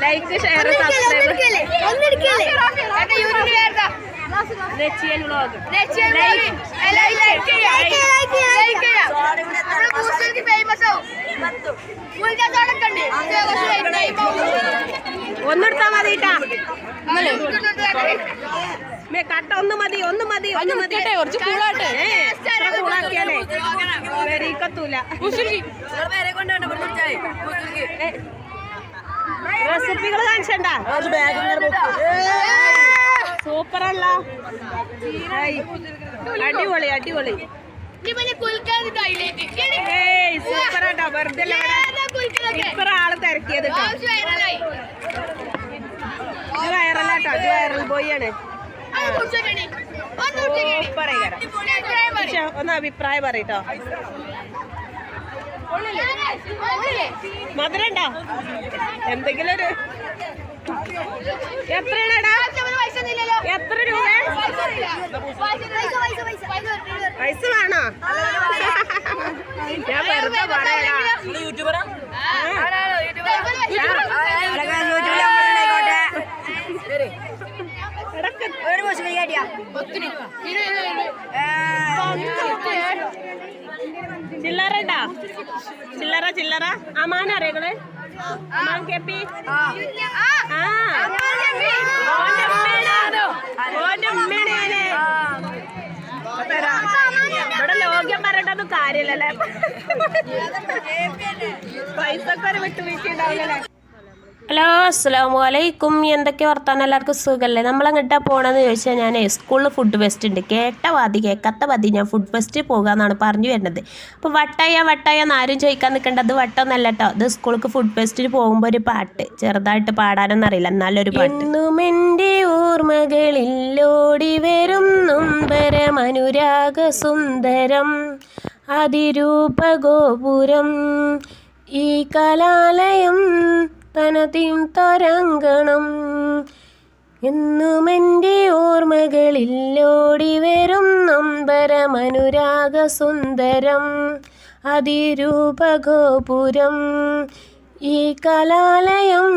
Like share ഒന്നെടുത്താ മതി കട്ട ഒന്ന് മതി ഒന്ന് മതി ഒന്ന് മതി. കുറച്ച് കൂളാട്ടെ കൂളാക്കിയാലേ വരിക്കത്തൂല റെസിപ്പികൾ കാണിച്ചണ്ട. സൂപ്പറല്ല. അടിപൊളി അടിപൊളി. ഏയ് സൂപ്പറാട്ടോ. വെറുതെ ഇപ്പറ ആൾ തിരക്കിയത് വൈറലാട്ടോ. ഇത് വൈറൽ ബോയ് ആണ് സൂപ്പർ പക്ഷെ ഒന്ന് അഭിപ്രായം പറയട്ടോ മധുരണ്ടോ? എന്തെങ്കിലും ഒരു എത്രയാണടാ? എത്ര രൂപ? പൈസ വേണോ? ഞാൻ വെറുതെ പറയടാ ചില്ലറ അമാൻ അറിയങ്ങൾ അമാൻ കെപ്പി. ഇവിടെ ലോകം പറഞ്ഞിട്ടൊന്നും കാര്യമില്ലല്ലേ? പൈസക്കാരെ വിട്ടുവീഴ്ച ഉണ്ടാവില്ലല്ലേ? ഹലോ അസ്സാം വലൈക്കും എന്തൊക്കെ വർത്താനം? എല്ലാവർക്കും സുഖമല്ലേ നമ്മളെങ്ങോട്ടാ പോകണമെന്ന് ചോദിച്ചാൽ ഞാൻ സ്കൂളിൽ ഫുഡ് ഫെസ്റ്റ് ഉണ്ട് കേട്ട വാതി കേൾക്കാത്ത വാതി ഞാൻ ഫുഡ് ഫെസ്റ്റ് പോകാമെന്നാണ് പറഞ്ഞു വരുന്നത്. അപ്പോൾ വട്ടായ വട്ടായ എന്നാരും ചോദിക്കാൻ നിൽക്കേണ്ടത് വട്ടമൊന്നല്ല കേട്ടോ ഇത് സ്കൂൾക്ക് ഫുഡ് ഫെസ്റ്റിന് പോകുമ്പോൾ ഒരു പാട്ട്. ചെറുതായിട്ട് പാടാനൊന്നും അറിയില്ല എന്നാലൊരു പാട്ട്. എന്റെ ഓർമ്മകളിൽ ഓടി വരും നൊമ്പരം അനുരാഗ സുന്ദരം. അതിരൂപഗോപുരം ഈ കലാലയം തനതിം തരങ്കണം എന്നും എന്റെ ഓർമ്മകളിൽ ഓടി വരും നൊമ്പരമനുരാഗ സുന്ദരം അതിരൂപഗോപുരം. ഈ കലാലയം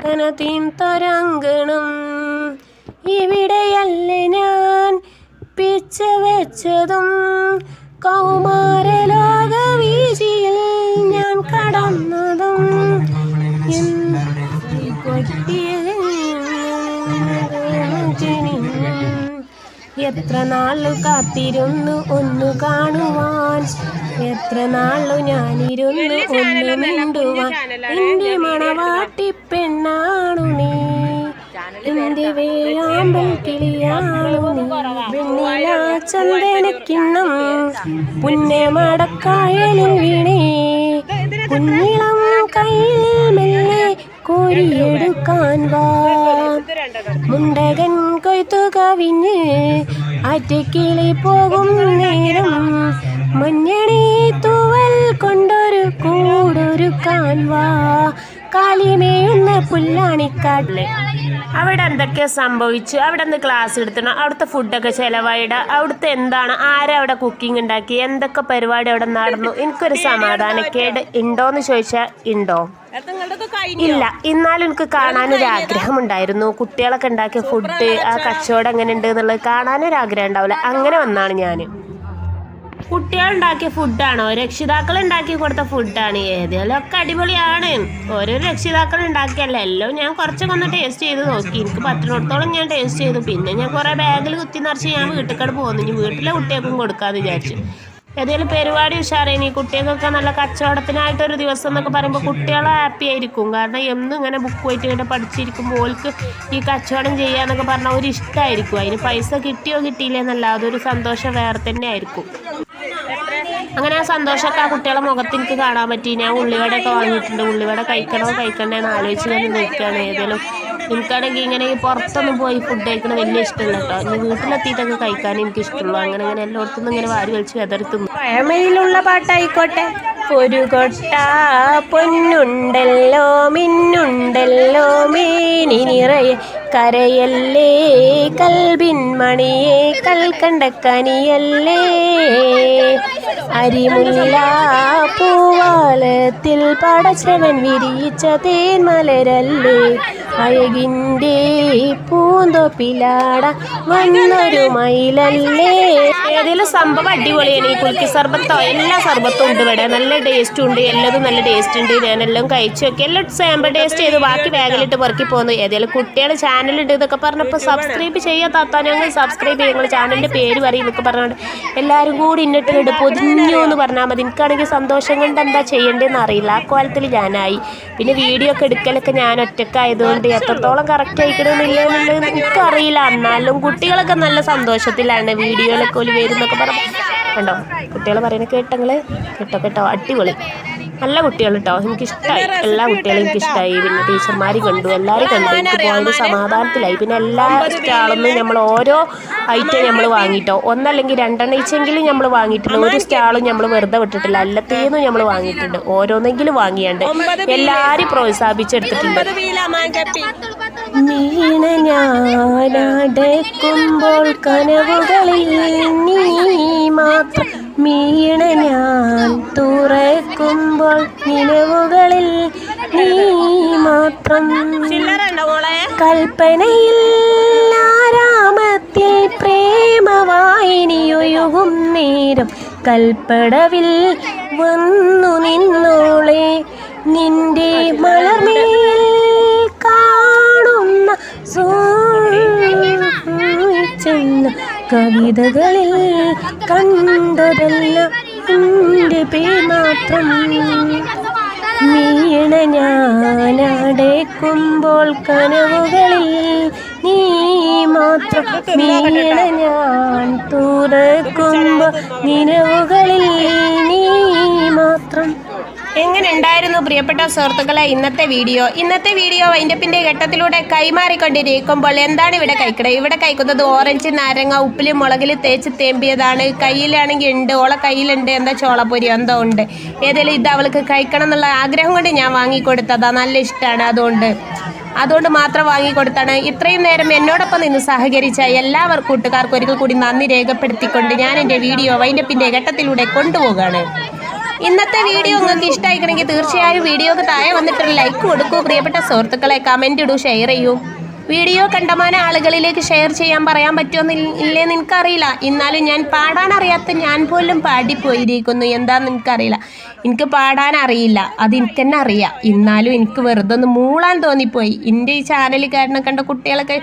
തനതിം തരങ്കണം ഇവിടെയല്ലേ ഞാൻ പിച്ച വെച്ചതും കൗമാരലോക വീതിയിൽ ഞാൻ കടന്നതും. എത്ര നാളു കാത്തിരുന്നു ഒന്ന് കാണുവാൻ? എത്ര നാളു ഞാനിരുന്നു ഒന്ന് മിണ്ടുവാൻ? എന്റെ മണവാട്ടി പെണ്ണാണു നീ. എന്റെ വേയാമ്പൽ കിളിയാണു നീ. വെണ്ണില ചന്ദനക്കിണ്ണം പുന്നമടക്കായലിൽ വീണേ. കുഞ്ഞിളം കയ്യിൽ മുണ്ടകൻ കൊയ്ത്തു കവിഞ്ഞ് ആറ്റക്കിളി പോകും നേരം. മഞ്ഞണി തൂവൽ കൊണ്ടൊരു കൂടൊരുക്കാൻ വാ. കാലിമേയുന്ന പുല്ലാണിക്കാട്ടിൽ അവിടെ എന്തൊക്കെ സംഭവിച്ചു? അവിടെ നിന്ന് ക്ലാസ് എടുത്തണം അവിടുത്തെ ഫുഡൊക്കെ ചിലവായിട? അവിടുത്തെ എന്താണ്? ആരാ അവിടെ കുക്കിംഗ് ഉണ്ടാക്കി? എന്തൊക്കെ പരിപാടി അവിടെ നടന്നു? എനിക്കൊരു സമാധാനക്കേട് ഉണ്ടോന്ന് ചോദിച്ചാൽ ഉണ്ടോ? ഇല്ല. എന്നാലും എനിക്ക് കാണാനൊരു ആഗ്രഹമുണ്ടായിരുന്നു കുട്ടികളൊക്കെ ഉണ്ടാക്കിയ ഫുഡ് ആ കച്ചവടം എങ്ങനെ ഉണ്ട് എന്നുള്ളത് കാണാനൊരു ആഗ്രഹം ഉണ്ടാവില്ല. അങ്ങനെ വന്നാണ് ഞാൻ കുട്ടികൾ ഉണ്ടാക്കിയ ഫുഡാണോ രക്ഷിതാക്കൾ ഉണ്ടാക്കി കൊടുത്ത ഫുഡാണ് ഏതെങ്കിലും ഒക്കെ അടിപൊളിയാണ്. ഓരോ രക്ഷിതാക്കൾ ഉണ്ടാക്കിയല്ല? എല്ലാം ഞാൻ കുറച്ചൊക്കെ ഒന്ന് ടേസ്റ്റ് ചെയ്ത് നോക്കി. എനിക്ക് പറ്റിനോടത്തോളം ഞാൻ ടേസ്റ്റ് ചെയ്തു. പിന്നെ ഞാൻ കുറേ ബാഗിൽ കുത്തി നിറച്ച് ഞാൻ വീട്ടിൽ പോകുന്നു ഇനി വീട്ടിലെ കുട്ടികൾക്കും കൊടുക്കാമെന്ന് വിചാരിച്ചു. ഏതെങ്കിലും പരിപാടി ഉഷാറായി ഈ കുട്ടികൾക്കൊക്കെ നല്ല കച്ചവടത്തിനായിട്ടൊരു ദിവസം എന്നൊക്കെ പറയുമ്പോൾ കുട്ടികൾ ഹാപ്പി ആയിരിക്കും. കാരണം എന്നും ഇങ്ങനെ ബുക്ക് പോയിട്ട് ഇങ്ങനെ പഠിച്ചിരിക്കുമ്പോൾ ഓൾക്ക് ഈ കച്ചവടം ചെയ്യാന്നൊക്കെ പറഞ്ഞാൽ ഒരു ഇഷ്ടമായിരിക്കും അതിന് പൈസ കിട്ടിയോ കിട്ടിയില്ലേ എന്നല്ല അതൊരു സന്തോഷം വേറെ തന്നെ ആയിരിക്കും. അങ്ങനെ ആ സന്തോഷമൊക്കെ ആ കുട്ടികളെ മുഖത്ത് എനിക്ക് കാണാൻ പറ്റി. ഞാൻ ഉള്ളിവടയൊക്കെ വാങ്ങിയിട്ടുണ്ട്. ഉള്ളിവട കഴിക്കണോ കഴിക്കണ്ടേ എന്ന് ആലോചിച്ച് ഞാൻ നിൽക്കുകയാണ്. ഏതെങ്കിലും എനിക്കാണെങ്കിൽ ഇങ്ങനെ ഈ പുറത്തൊന്നും പോയി ഫുഡ് കഴിക്കണത് വലിയ ഇഷ്ടമല്ല കേട്ടോ. ഇനി വീട്ടിലെത്തിയിട്ടൊക്കെ കഴിക്കാൻ എനിക്ക് ഇഷ്ടമുള്ളൂ. അങ്ങനെ അങ്ങനെ എല്ലായിടത്തുനിന്നും ഇങ്ങനെ വാരി വലിച്ച് വെതർത്തുന്നു പഴമയിലുള്ള പാട്ടായിക്കോട്ടെ. ഒരു കൊട്ട പൊന്നുണ്ടല്ലോ മിന്നുണ്ടല്ലോ മേനി നിറയെ. കരയല്ലേ കൽബിൻ കൽക്കണ്ടക്കനിയല്ലേ. അരിമുല്ല പൂവാലത്തിൽ പടച്ചവൻ വിരിയിച്ച തേന്മലരല്ലേ അഴകിന്റെ പൂന്തൊപ്പിലാട വന്നൊരു മയിലല്ലേ? ഏതെങ്കിലും സംഭവം അടിപൊളിയാണ് ഈ കുൽക്കി സർബത്തോ എല്ലാ സർബത്തും ഉണ്ട് ഇവിടെ. നല്ല ടേസ്റ്റും ഉണ്ട്. എല്ലാതും നല്ല ടേസ്റ്റ് ഉണ്ട്. ഞാനെല്ലാം കഴിച്ചു നോക്കി എല്ലാം സാമ്പിൾ ടേസ്റ്റ് ചെയ്ത്. ബാക്കി ബാഗിലിട്ട് പെറുക്കി പോകുന്നു ഏതെങ്കിലും കുട്ടികൾ ചാനലുണ്ട് ഇതൊക്കെ പറഞ്ഞപ്പോൾ സബ്സ്ക്രൈബ് ചെയ്യാൻ താത്താൻ ഞങ്ങൾ സബ്സ്ക്രൈബ് ചെയ്യും. നിങ്ങൾ ചാനലിന്റെ പേര് പറയും എന്നൊക്കെ പറഞ്ഞുകൊണ്ട് എല്ലാവരും കൂടി ഇന്നിട്ടുണ്ട് പൊതിഞ്ഞു എന്ന് പറഞ്ഞാൽ മതി. എനിക്കാണെങ്കിൽ സന്തോഷം കൊണ്ട് എന്താ ചെയ്യേണ്ടതെന്ന് അറിയില്ല. ആ കോലത്തിൽ ഞാനായി. പിന്നെ വീഡിയോ ഒക്കെ എടുക്കലൊക്കെ ഞാൻ ഒറ്റക്കായതുകൊണ്ട് എത്രത്തോളം കറക്റ്റ് ആയിക്കണമെന്നില്ല എന്നുള്ളത് എനിക്കറിയില്ല എന്നാലും കുട്ടികളൊക്കെ നല്ല സന്തോഷത്തിലാണ്. വീഡിയോയിലൊക്കെ ഒരു വരുന്നൊക്കെ പറഞ്ഞു. കണ്ടോ? കുട്ടികൾ പറയുന്നത് കേട്ടങ്ങൾ കേട്ടോ കേട്ടോ. അടിപൊളി. നല്ല കുട്ടികൾ കേട്ടോ. എനിക്കിഷ്ടമായി എല്ലാ കുട്ടികളും എനിക്കിഷ്ടമായി പിന്നെ ടീച്ചർമാർ കണ്ടു. എല്ലാവരും കണ്ടു. എനിക്ക് പോയത് സമാധാനത്തിലായി. പിന്നെ എല്ലാ സ്റ്റാളൊന്നും നമ്മൾ ഓരോ ഐറ്റം നമ്മൾ വാങ്ങിയിട്ടോ ഒന്നല്ലെങ്കിൽ രണ്ടെണ്ണം ഇച്ചെങ്കിലും നമ്മൾ വാങ്ങിയിട്ടുണ്ട്. ഒരു സ്റ്റാളും നമ്മൾ വെറുതെ വിട്ടിട്ടില്ല. എല്ലാത്തേന്നും നമ്മൾ വാങ്ങിയിട്ടുണ്ട്. ഓരോന്നെങ്കിലും വാങ്ങിയാണ്ട് എല്ലാവരും പ്രോത്സാഹിപ്പിച്ചെടുത്തിട്ടുണ്ട്. വീണ ഞാനടക്കുമ്പോൾ കനവുകളിൽ നീ മാത്രം. വീണ ഞാൻ തുറക്കുമ്പോൾ നിലവുകളിൽ നീ മാത്രം. കൽപ്പനയിൽ ആരാമത്തിൽ പ്രേമവായിനിയൊഴുകും നേരം. കൽപ്പടവിൽ വന്നു നിന്നോളെ. നിന്റെ മലർമേൽ സൂചിച്ചെന്ന കവിതകളിൽ കണ്ടതല്ല എന്റെ പേ മാത്രം വീണ ഞാനടയ്ക്കുമ്പോൾ കനവുകളിൽ നീ മാത്രം. വീണ ഞാൻ തുറക്കുമ്പോൾ നിലവുകളിൽ നീ മാത്രം. എങ്ങനെ ഉണ്ടായിരുന്നു പ്രിയപ്പെട്ട സുഹൃത്തുക്കളെ ഇന്നത്തെ വീഡിയോ? ഇന്നത്തെ വീഡിയോ വൈൻഡപ്പിന്റെ ഘട്ടത്തിലൂടെ കൈമാറിക്കൊണ്ടിരിക്കുമ്പോൾ എന്താണ് ഇവിടെ കഴിക്കണത് ഇവിടെ കഴിക്കുന്നത് ഓറഞ്ച് നാരങ്ങ ഉപ്പിലും മുളകിൽ തേച്ച് തേമ്പിയതാണ്. കയ്യിലാണെങ്കിൽ ഉണ്ട് ഓളെ കയ്യിലുണ്ട് എന്താ ചോളപ്പൊരി എന്തോ ഉണ്ട്. ഏതെങ്കിലും ഇത് അവൾക്ക് കഴിക്കണം എന്നുള്ള ആഗ്രഹം കൊണ്ട് ഞാൻ വാങ്ങിക്കൊടുത്തതാ. നല്ല ഇഷ്ടമാണ് അതുകൊണ്ട്. അതുകൊണ്ട് മാത്രം വാങ്ങിക്കൊടുത്താണ്. ഇത്രയും നേരം എന്നോടൊപ്പം നിന്ന് സഹകരിച്ച എല്ലാവർ കൂട്ടുകാർക്കും ഒരിക്കൽ കൂടി നന്ദി രേഖപ്പെടുത്തിക്കൊണ്ട് ഞാൻ എന്റെ വീഡിയോ വൈൻഡപ്പിന്റെ ഘട്ടത്തിലൂടെ കൊണ്ടുപോവുകയാണ്. ഇന്നത്തെ വീഡിയോ നിങ്ങൾക്ക് ഇഷ്ടമായിക്കണമെങ്കിൽ തീർച്ചയായും വീഡിയോക്ക് താഴെ വന്നിട്ടൊരു ലൈക്ക് കൊടുക്കൂ. പ്രിയപ്പെട്ട സുഹൃത്തുക്കളെ കമന്റ് ഇടൂ ഷെയർ ചെയ്യൂ. വീഡിയോ കണ്ടമാന ആളുകളിലേക്ക് ഷെയർ ചെയ്യാൻ പറയാൻ പറ്റുമെന്ന് ഇല്ലേ നിനക്കറിയില്ല എന്നാലും ഞാൻ പാടാൻ അറിയാത്ത ഞാൻ പോലും പാടിപ്പോയിരിക്കുന്നു. എന്താണെന്ന് എനിക്കറിയില്ല. എനിക്ക് പാടാൻ അറിയില്ല. അത് എനിക്ക് തന്നെ അറിയാം. എന്നാലും എനിക്ക് വെറുതെ ഒന്ന് മൂളാൻ തോന്നിപ്പോയി. എന്റെ ഈ ചാനൽ കാരണം കണ്ട കുട്ടികളൊക്കെ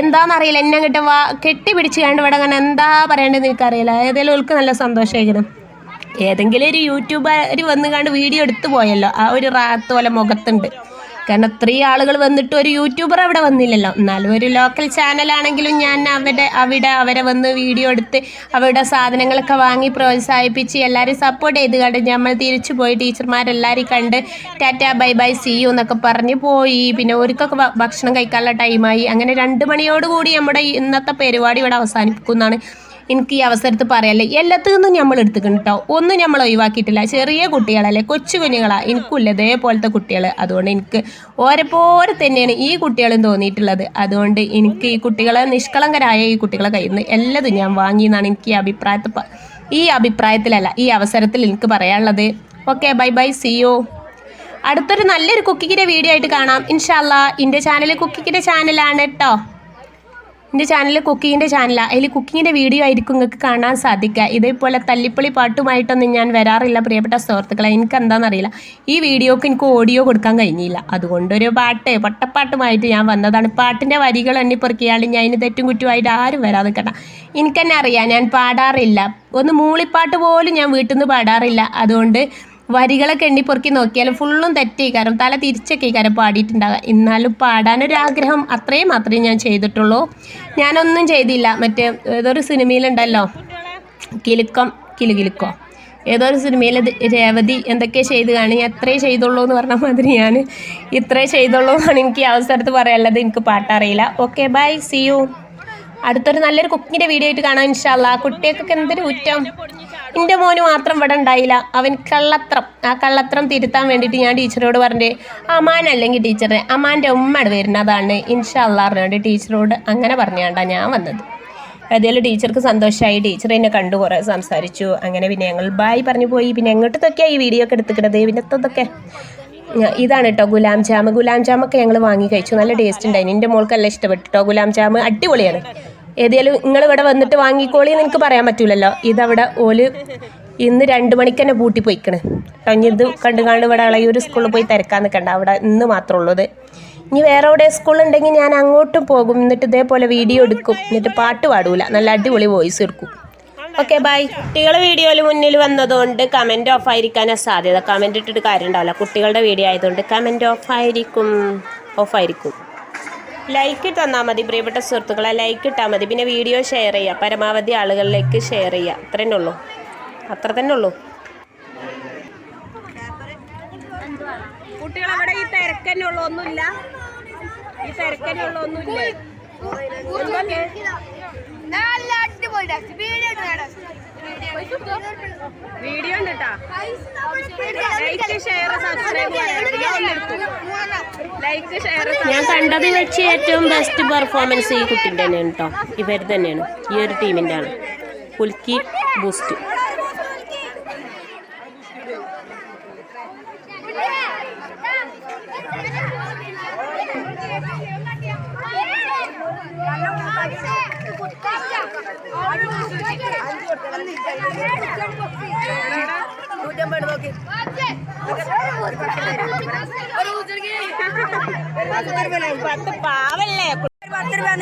എന്താണെന്നറിയില്ല എന്നെ അങ്ങോട്ട് വാ കെട്ടിപ്പിടിച്ച് കണ്ട് ഇവിടെ അങ്ങനെ എന്താ പറയേണ്ടതെന്ന് എനിക്കറിയില്ല. ഏതെങ്കിലും അവൾക്ക് നല്ല സന്തോഷമായിരിക്കണം ഏതെങ്കിലും ഒരു യൂട്യൂബർ വന്ന് കണ്ട് വീഡിയോ എടുത്തു പോയല്ലോ. ആ ഒരു റാത്ത് പോലെ മുഖത്തുണ്ട്. കാരണം ഇത്രയും ആളുകൾ വന്നിട്ട് ഒരു യൂട്യൂബർ അവിടെ വന്നില്ലല്ലോ. എന്നാലും ഒരു ലോക്കൽ ചാനലാണെങ്കിലും ഞാൻ അവിടെ അവിടെ അവരെ വന്ന് വീഡിയോ എടുത്ത് അവരുടെ സാധനങ്ങളൊക്കെ വാങ്ങി പ്രോത്സാഹിപ്പിച്ച് എല്ലാവരും സപ്പോർട്ട് ചെയ്ത് കണ്ട് നമ്മൾ തിരിച്ചു പോയി. ടീച്ചർമാരെല്ലാവരും കണ്ട് tata bye bye see you എന്നൊക്കെ പറഞ്ഞ് പോയി. പിന്നെ ഒരുക്കൊക്കെ ഭക്ഷണം കഴിക്കാനുള്ള ടൈമായി അങ്ങനെ രണ്ട് മണിയോടുകൂടി നമ്മുടെ ഇന്നത്തെ പരിപാടി ഇവിടെ അവസാനിപ്പിക്കുന്നതാണ് എനിക്ക് ഈ അവസരത്ത് പറയാല്ലേ? എല്ലാത്തിൽ നിന്നും നമ്മൾ എടുത്തുക്കണം കേട്ടോ ഒന്നും നമ്മൾ ഒഴിവാക്കിയിട്ടില്ല. ചെറിയ കുട്ടികളല്ലേ കൊച്ചു കുഞ്ഞുങ്ങളാ. എനിക്കുമില്ല. ഇതേപോലത്തെ കുട്ടികൾ അതുകൊണ്ട് എനിക്ക് ഓരെപ്പോലെ തന്നെയാണ് ഈ കുട്ടികളും തോന്നിയിട്ടുള്ളത്. അതുകൊണ്ട് എനിക്ക് ഈ കുട്ടികളെ നിഷ്കളങ്കരായ ഈ കുട്ടികളെ കയ്യിൽ നിന്ന് എല്ലാതും ഞാൻ വാങ്ങി എന്നാണ് എനിക്ക് ഈ അഭിപ്രായത്തിൽ ഈ അഭിപ്രായത്തിലല്ല ഈ അവസരത്തിൽ എനിക്ക് പറയാനുള്ളത്. Okay bye bye see you അടുത്തൊരു നല്ലൊരു കുക്കിങ്ങിന്റെ വീഡിയോ ആയിട്ട് കാണാം. ഇൻഷാല്ല എന്റെ ചാനൽ കുക്കിങ്ങിന്റെ ചാനലാണ് കേട്ടോ എന്റെ ചാനൽ കുക്കിങ്ങിന്റെ ചാനലാണ് അതിൽ കുക്കിങ്ങിന്റെ വീഡിയോ ആയിരിക്കും നിങ്ങൾക്ക് കാണാൻ സാധിക്കുക. ഇതേപോലെ തല്ലിപ്പൊളി പാട്ടുമായിട്ടൊന്നും ഞാൻ വരാറില്ല പ്രിയപ്പെട്ട സുഹൃത്തുക്കളെ. എനിക്ക് എന്താണെന്നറിയില്ല ഈ വീഡിയോക്ക് എനിക്ക് ഓഡിയോ കൊടുക്കാൻ കഴിഞ്ഞില്ല. അതുകൊണ്ടൊരു പാട്ട് പൊട്ടപ്പാട്ടുമായിട്ട് ഞാൻ വന്നതാണ്. പാട്ടിന്റെ വരികൾ എണ്ണി പെറുക്കിയാലും ഞാൻ ഇതിന് തെറ്റും കുറ്റുമായിട്ട് ആരും വരാതെ കേട്ടാ എനിക്കെന്നെ അറിയാം ഞാൻ പാടാറില്ല. ഒന്ന് മൂളിപ്പാട്ട് പോലും ഞാൻ വീട്ടിൽ നിന്ന് പാടാറില്ല. അതുകൊണ്ട് വരികളൊക്കെ എണ്ണി പൊറുക്കി നോക്കിയാലും ഫുള്ളും തെറ്റേക്കാരം തല തിരിച്ചൊക്കെ തിരിച്ചൊക്കെക്കാരം പാടിയിട്ടുണ്ടാകുക എന്നാലും പാടാനൊരാഗ്രഹം അത്രയും മാത്രമേ ഞാൻ ചെയ്തിട്ടുള്ളൂ. ഞാനൊന്നും ചെയ്തില്ല. മറ്റേ ഏതൊരു സിനിമയിലുണ്ടല്ലോ? കിലുക്കം കിലുകിലുക്കോ? ഏതൊരു സിനിമയിൽ രേവതി എന്തൊക്കെ ചെയ്ത് കാണി? എത്രേ ചെയ്തുള്ളൂ എന്ന് പറഞ്ഞ മാതിരി ഞാൻ ഇത്രേ ചെയ്തുള്ളൂ എന്നാണ് എനിക്ക് ഈ അവസരത്ത് പറയാനുള്ളത്. എനിക്ക് പാട്ടറിയില്ല. ഓക്കെ ബൈ സി യു അടുത്തൊരു നല്ലൊരു കുക്കിങ്ങിന്റെ വീഡിയോ ആയിട്ട് കാണാം. ഇൻഷാല്ല കുട്ടികൾക്കൊക്കെ എന്തൊരു കുറ്റം എന്റെ മോന് മാത്രം ഇവിടെ ഉണ്ടായില്ല. അവൻ കള്ളത്രം. ആ കള്ളത്രം തിരുത്താൻ വേണ്ടിയിട്ട് ഞാൻ ടീച്ചറോട് പറഞ്ഞേ അമാൻ അല്ലെങ്കിൽ ടീച്ചറെ അമാന്റെ ഉമ്മയുടെ വരുന്നതാണ്. ഇൻഷാല്ല വേണ്ടി ടീച്ചറോട് അങ്ങനെ പറഞ്ഞാണ്ടാ ഞാൻ വന്നത്. അതേപോലെ ടീച്ചർക്ക് സന്തോഷമായി ടീച്ചർ എന്നെ കണ്ടു കുറേ സംസാരിച്ചു. അങ്ങനെ പിന്നെ ഞങ്ങൾ ബായ് പറഞ്ഞു പോയി. പിന്നെ എങ്ങോട്ടത്തൊക്കെയാണ് ഈ വീഡിയോ ഒക്കെ എടുത്തിക്കണത്? പിന്നത്തൊക്കെ ഇതാണ് കേട്ടോ ഗുലാം ജാം. ഗുലാം ജാമൊക്കെ ഞങ്ങൾ വാങ്ങി കഴിച്ചു. നല്ല ടേസ്റ്റ് ഉണ്ടായിരുന്നു എന്റെ മോൾക്കെല്ലാം ഇഷ്ടപ്പെട്ടു കേട്ടോ ഗുലാം ജാം. അടിപൊളിയാണ്. ഏതായാലും നിങ്ങൾ ഇവിടെ വന്നിട്ട് വാങ്ങിക്കോളി എന്ന് എനിക്ക് പറയാൻ പറ്റൂലല്ലോ. ഇതവിടെ ഓൽ ഇന്ന് രണ്ട് മണിക്ക് തന്നെ പൂട്ടി പോയിക്കണ്. കേട്ടോ ഇത് കണ്ടു കണ്ട് ഇവിടെ ഇളയൊരു സ്കൂളിൽ പോയി തിരക്കാൻ നിൽക്കണ്ട. അവിടെ ഇന്ന് മാത്രമേ ഉള്ളത് ഇനി വേറെ എവിടെ സ്കൂളുണ്ടെങ്കിൽ ഞാൻ അങ്ങോട്ടും പോകും. എന്നിട്ട് ഇതേപോലെ വീഡിയോ എടുക്കും. എന്നിട്ട് പാട്ട് പാടൂല. നല്ല അടിപൊളി വോയിസ് എടുക്കും. Okay bye. കുട്ടികൾ വീഡിയോയിൽ മുന്നിൽ വന്നതുകൊണ്ട് കമന്റ് ഓഫ് ആയിരിക്കാനാണ് സാധ്യത. കമന്റ് ഇട്ടിട്ട് കാര്യം ഉണ്ടാവില്ല കുട്ടികളുടെ വീഡിയോ ആയതുകൊണ്ട് കമന്റ് ഓഫ് ആയിരിക്കും. ഓഫ് ആയിരിക്കും. ലൈക്ക് തന്നാൽ മതി പ്രിയപ്പെട്ട സുഹൃത്തുക്കളെ. ലൈക്ക് ഇട്ടാൽ മതി. പിന്നെ വീഡിയോ ഷെയർ ചെയ്യുക. പരമാവധി ആളുകളിലേക്ക് ഷെയർ ചെയ്യുക. അത്ര തന്നെ ഉള്ളൂ. അത്ര തന്നെ ഉള്ളൂ. കുട്ടികൾ അവിടെ ഈ തിരക്കന്നെ ഒന്നുമില്ല. ഈ തിരക്കന്നെ ഒന്നുമില്ല. നല്ല അടിപൊളി വീഡിയോ വീഡിയോ ഉണ്ട് like share subscribe like share ഞാൻ കണ്ടത് വെച്ച് ഏറ്റവും ബെസ്റ്റ് പെർഫോമൻസ് ഈ കുട്ടിന്റെ തന്നെയാണ് കേട്ടോ. ഇവർ തന്നെയാണ്. ഈ ഒരു ടീമിന്റെ ആണ്. പുൽക്കി ബൂസ്റ്റ് പത്ത് പാവല്ലേ? പത്ത് രൂപ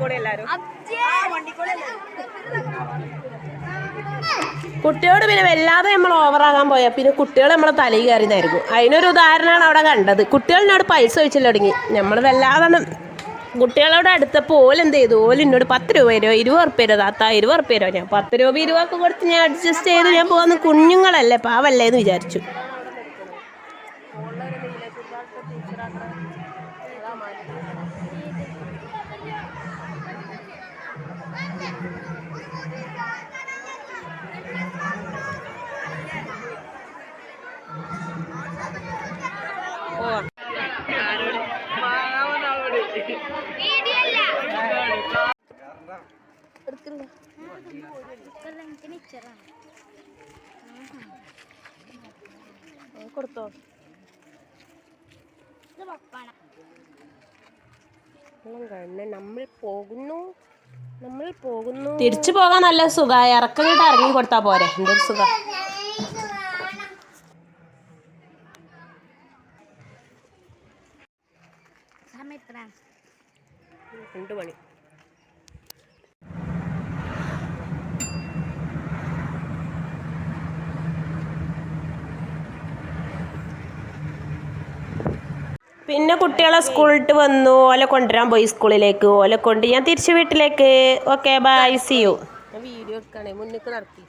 കൂടെ എല്ലാരും. ഒപ്പം കുട്ടിയോട് പിന്നെ വല്ലാതെ നമ്മൾ ഓവറാകാൻ പോയാൽ പിന്നെ കുട്ടികൾ നമ്മളെ തലയിൽ കയറിയതായിരിക്കും അതിനൊരു ഉദാഹരണമാണ് അവിടെ കണ്ടത്. കുട്ടികളിനോട് പൈസ ചോദിച്ചില്ല തുടങ്ങി. നമ്മൾ വല്ലാതെ കുട്ടികളോട് അടുത്തപ്പോൾ ഓൽ എന്ത് ചെയ്തു ഓൽ എന്നോട് പത്ത് രൂപ തരുമോ ഇരുപത് ഉറുപ്പ്യ തരുമോ താത്ത ഇരുപത് ഉറുപ്പ്യ തരുമോ ഞാൻ പത്ത് രൂപ ഇരുപതൊക്കെ കൊടുത്ത് ഞാൻ അഡ്ജസ്റ്റ് ചെയ്ത് ഞാൻ പോകുന്ന കുഞ്ഞുങ്ങളല്ലേ പാവല്ലേ എന്ന് വിചാരിച്ചു കൊടുത്തോ. നമ്മൾ പോകുന്നു. നമ്മൾ പോകുന്നു. തിരിച്ചു പോകാൻ നല്ല സുഖമായി. ഇറക്കങ്ങിട്ട് ഇറങ്ങി കൊടുത്താ പോരെ. എന്തൊരു സുഖം. രണ്ട് മണി. പിന്നെ കുട്ടികളെ സ്കൂളിട്ട് വന്നു ഓലെ കൊണ്ടുവരാൻ പോയി സ്കൂളിലേക്ക്. ഓലെ കൊണ്ട് ഞാൻ തിരിച്ചു വീട്ടിലേക്ക്. Okay bye see you video എടുക്കണേ. മുന്നിക്ക് നടത്തി